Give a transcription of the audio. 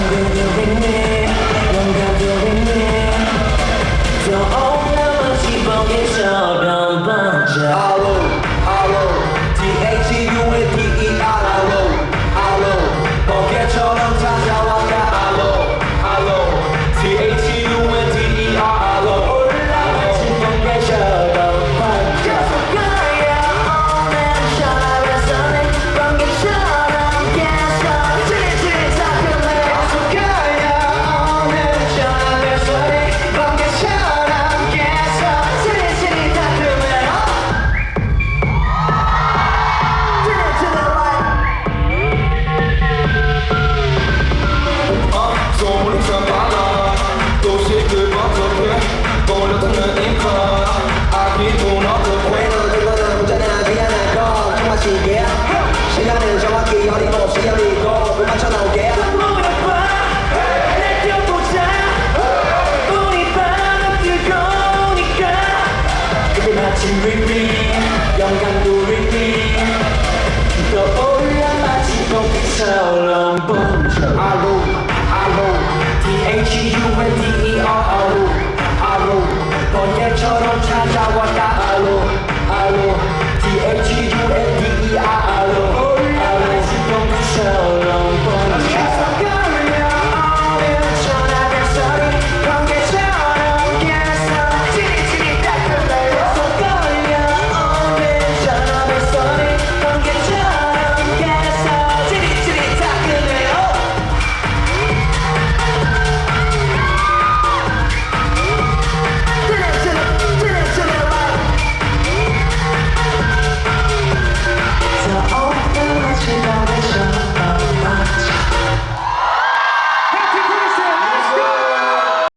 younger to me, younger building 아침 윙윙 영감도 윙윙 떠올라 마치 꽃빛처럼 번져 아로